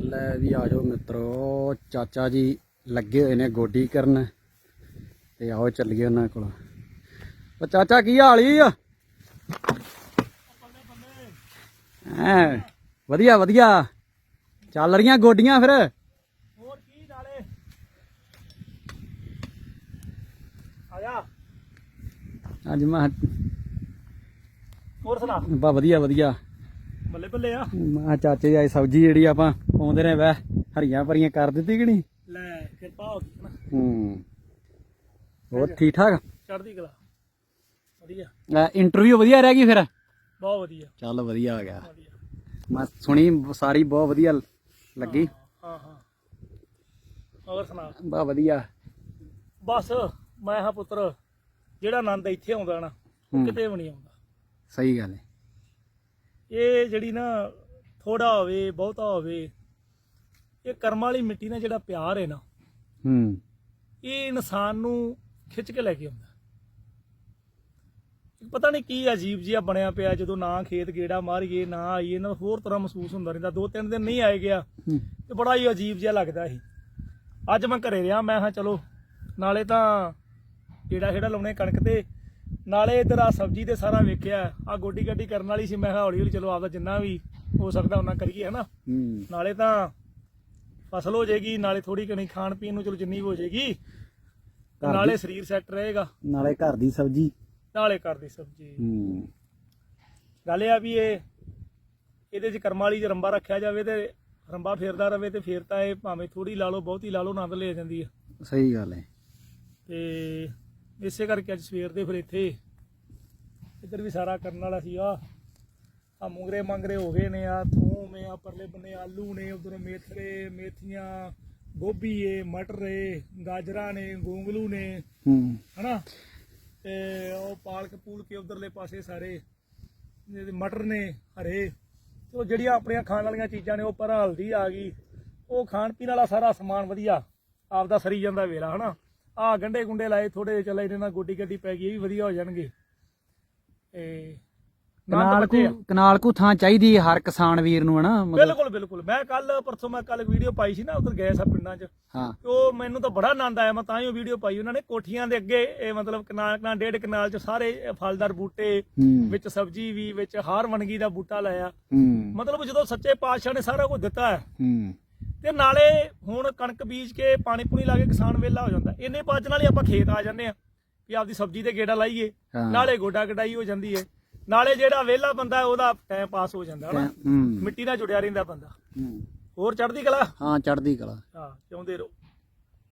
ਲੈ ਵੀ ਆ ਜਾਓ ਮਿੱਤਰੋ। ਚਾਚਾ ਜੀ ਲੱਗੇ ਹੋਏ ਨੇ ਗੋਡੀ ਕਰਨ ਤੇ ਆਓ ਚੱਲੀਏ ਉਹਨਾਂ ਕੋਲ। ਉਹ ਚਾਚਾ ਕੀ ਹਾਲ ਈ ਆ ਐ ਵਧੀਆ ਵਧੀਆ। ਚੱਲ ਰਹੀਆਂ ਗੋਡੀਆਂ ਫਿਰ। ਹੋਰ ਕੀ ਨਾਲੇ? ਆਇਆ ਅੱਜ ਮੈਂ ਹੋਰ ਸੁਣਾ। ਬਾ ਵਧੀਆ ਵਧੀਆ। ਬੱਲੇ ਬੱਲੇ ਆ। ਮਾ ਚਾਚੇ ਅੱਜ ਸਬਜ਼ੀ ਜਿਹੜੀ ਆਪਾਂ ਪਾਉਂਦੇ ਨੇ ਵੈ ਹਰੀਆਂ ਭਰੀਆਂ ਕਰ ਦਿੱਤੀ ਕਿ ਨਹੀਂ? ਲੈ ਕਿਰਪਾ ਹੋ ਗਈ ਨਾ ਹੂੰ। ਹੋਰ ਠੀਕ ਠਾਕ? ਚੜ੍ਹਦੀ ਕਲਾ। ਵਧੀਆ। ਇੰਟਰਵਿਊ ਵਧੀਆ ਰਹਿ ਗਈ ਫਿਰ? ਬਹੁਤ ਵਧੀਆ। ਚੱਲ ਵਧੀਆ ਹੋ ਗਿਆ। ਮੈਂ ਸੁਣੀ ਸਾਰੀ ਬਹੁਤ ਵਧੀਆ ਲੱਗੀ। ਹਾਂ ਹਾਂ ਹੋਰ ਸੁਣਾ। ਬਾ ਵਧੀਆ। ਬਸ ਮੈਂ ਹਾਂ ਪੁੱਤਰ ਜਿਹੜਾ ਆਨੰਦ ਇੱਥੇ ਆਉਂਦਾ ਨਾ ਉਹ। ਕਿਤੇ ਵੀ ਨਹੀਂ ਆਉਂਦਾ। ਸਹੀ ਗੱਲ ਹੈ ਇਹ ਜਿਹੜੀ ਨਾ ਥੋੜਾ ਹੋਵੇ ਬਹੁਤਾ ਹੋਵੇ ਇਹ ਕਰਮ ਵਾਲੀ ਮਿੱਟੀ ਨਾਲ ਜਿਹੜਾ ਪਿਆਰ ਹੈ ਨਾ ਹੂੰ। ਇਹ ਇਨਸਾਨ ਨੂੰ ਖਿੱਚ ਕੇ ਲੈ ਕੇ ਆਉਂਦਾ। ਪਤਾ ਨਹੀਂ ਕੀ ਅਜੀਬ ਜਿਹਾ ਬਣਿਆ ਪਿਆ ਜਦੋਂ ਨਾ ਖੇਤ ਗੇੜਾ ਮਾਰੀਏ ਨਾ ਆਈਏ ਨਾ ਹੋਰ ਤਰ੍ਹਾਂ ਮਹਿਸੂਸ ਹੁੰਦਾ ਰਹਿੰਦਾ। ਦੋ ਤਿੰਨ ਦਿਨ ਨਹੀਂ ਆਏ ਗਿਆ। ਤੇ ਬੜਾ ਹੀ ਅਜੀਬ ਜਿਹਾ ਲੱਗਦਾ ਸੀ। ਅੱਜ ਮੈਂ ਘਰੇ ਰਿਹਾ ਮੈਂ ਹਾਂ ਚਲੋ ਨਾਲੇ ਤਾਂ ਗੇੜਾ ਖੇੜਾ ਲਾਉਣੇ ਕਣਕ ਤੇ ਨਾਲੇ ਇਧਰ ਆ ਸਬਜ਼ੀ ਤੇ ਸਾਰਾ ਵੇਖਿਆ ਆ ਗੋਡੀ ਗੱਡੀ ਕਰਨ ਵਾਲੀ ਸੀ ਮੈਂ ਕਿਹਾ ਹੌਲੀ ਹੌਲੀ ਚਲੋ ਆਪਦਾ ਜਿੰਨਾ ਵੀ ਹੋ ਸਕਦਾ ਉਹਨਾਂ ਕਰੀਏ ਹਨਾ? ਹੂੰ। ਨਾਲੇ ਤਾਂ ਫਸਲ ਹੋ ਜਾਏਗੀ ਨਾਲੇ ਥੋੜੀ ਕਣੀ ਖਾਣ ਪੀਣ ਨੂੰ ਚਲੋ ਜਿੰਨੀ ਹੋ ਜਾਏਗੀ ਦੀ- ਨਾਲੇ ਸਰੀਰ ਸੈੱਟ ਰਹੇਗਾ। ਨਾਲੇ ਘਰ ਦੀ ਸਬਜ਼ੀ। ਨਾਲੇ ਕਰਦੀ ਸਬਜ਼ੀ। ਹੂੰ। ਗੱਲ ਇਹ ਆ ਵੀ ਇਹ ਇਹਦੇ ਚ ਕਰਮ ਵਾਲੀ ਚ ਰੰਬਾ ਰੱਖਿਆ ਜਾਵੇ ਤੇ ਰੰਬਾ ਫੇਰਦਾ ਰਵੇ ਤੇ ਫੇਰ ਤਾਂ ਇਹ ਭਾਵੇਂ ਥੋੜੀ ਲਾ ਲਓ ਬਹੁਤੀ ਲਾ ਲਓ ਆਨੰਦ ਲੈ ਜਾਂਦੀ ਆ। ਸਹੀ ਗੱਲ ਹੈ ਤੇ ਇਸੇ ਕਰਕੇ ਅੱਜ ਸਵੇਰ ਦੇ ਫਿਰ ਇੱਥੇ। ਇੱਧਰ ਵੀ ਸਾਰਾ ਕਰਨ ਵਾਲਾ ਸੀ ਆ ਆ ਮੁੰਗਰੇ ਮੰਗਰੇ ਹੋ ਗਏ ਨੇ ਆ ਥੂਮ ਆ ਪਰਲੇ ਬੰਨੇ ਆਲੂ ਨੇ ਉਧਰੋਂ ਮੇਥਰੇ ਮੇਥੀਆਂ ਗੋਭੀ ਏ ਮਟਰ ਏ ਗਾਜਰਾਂ ਨੇ ਗੋਂਗਲੂ ਨੇ ਹੂੰ। ਹਨਾ? ਤੇ ਉਹ ਪਾਲਕ ਪੂਲ ਕੇ ਉਧਰਲੇ ਪਾਸੇ ਸਾਰੇ ਜਿਹੜੇ ਮਟਰ ਨੇ ਹਰੇ। ਉਹ ਜਿਹੜੀਆਂ ਆਪਣੀਆਂ ਖਾਣ ਵਾਲੀਆਂ ਚੀਜ਼ਾਂ ਨੇ ਉਹ ਪਰ ਹਲਦੀ ਆ ਗਈ। ਉਹ ਖਾਣ ਪੀਣ ਵਾਲਾ ਸਾਰਾ ਸਮਾਨ ਵਧੀਆ। ਆਪਦਾ ਸਰੀ ਜਾਂਦਾ ਵੇਲਾ ਹਨਾ? ਆ ਗੰਡੇ ਗੁੰਡੇ ਲਾਏ ਥੋੜੇ ਚੱਲੇ ਇਹਨਾਂ ਨਾਲ ਗੋਡੀ ਗੱਡੀ ਪੈ ਗਈ ਇਹ ਵੀ ਵਧੀਆ ਹੋ ਜਾਣਗੇ। ਤੇ ਕਨਾਲ। ਕੋ ਕਨਾਲ ਕੋ ਥਾਂ ਚਾਹੀਦੀ ਹੈ ਹਰ ਕਿਸਾਨ ਵੀਰ ਨੂੰ ਹਨਾ? ਬਿਲਕੁਲ ਬਿਲਕੁਲ। ਮੈਂ ਕੱਲ ਪਰਸੋਂ ਮੈਂ ਕੱਲ ਵੀਡੀਓ ਪਾਈ ਸੀ ਨਾ ਉਧਰ ਗਏ ਸਾ ਪਿੰਡਾਂ 'ਚ। ਹਾਂ। ਉਹ ਮੈਨੂੰ ਤਾਂ ਬੜਾ ਆਨੰਦ ਆਇਆ ਮੈਂ ਤਾਂ ਹੀ ਉਹ ਵੀਡੀਓ ਪਾਈ। ਉਹਨਾਂ ਨੇ ਕੋਠੀਆਂ ਦੇ ਅੱਗੇ ਇਹ ਮਤਲਬ ਕਨਾਲ ਕਨਾਲ ਡੇਢ ਕਨਾਲ 'ਚ ਸਾਰੇ ਫਲਦਾਰ ਬੂਟੇ ਵਿੱਚ ਸਬਜ਼ੀ ਵੀ ਵਿੱਚ ਹਾਰ ਵਣਗੀ ਦਾ ਬੂਟਾ ਲਾਇਆ। ਮਤਲਬ ਜਦੋਂ ਸੱਚੇ ਪਾਤਸ਼ਾਹ ਨੇ ਸਾਰਾ ਕੁਝ ਦਿੱਤਾ ਹੈ ਹੂੰ। ਤੇ ਨਾਲੇ ਹੁਣ ਕਣਕ ਬੀਜ ਕੇ ਪਾਣੀ ਪੂਣੀ ਲਾ ਕੇ ਕਿਸਾਨ ਵਿਹਲਾ ਹੋ ਜਾਂਦਾ। ਇੰਨੇ ਬਾਅਦ ਨਾਲੇ ਆਪਾਂ ਖੇਤ ਆ ਜਾਂਦੇ ਆ ਵੀ ਆਪਦੀ ਸਬਜ਼ੀ ਤੇ ਗੇੜਾ ਲਾਈਏ ਹਾਂ। ਨਾਲੇ ਗੋਡਾ ਕਟਾਈ ਹੋ ਜਾਂਦੀ ਹੈ। ਨਾਲੇ ਜਿਹੜਾ ਵਿਹਲਾ ਬੰਦਾ ਹੈ, ਉਹਦਾ ਟਾਈਮ ਪਾਸ ਹੋ ਜਾਂਦਾ ਹਨਾ? ਹੂੰ। ਮਿੱਟੀ ਨਾਲ ਜੁੜਿਆ ਰਹਿੰਦਾ ਬੰਦਾ। ਹੂੰ। ਹੋਰ ਚੜ੍ਹਦੀ ਕਲਾ? ਹਾਂ ਚੜਦੀ ਕਲਾ। ਹਾਂ ਚਾਹੁੰਦੇ ਰਹੋ।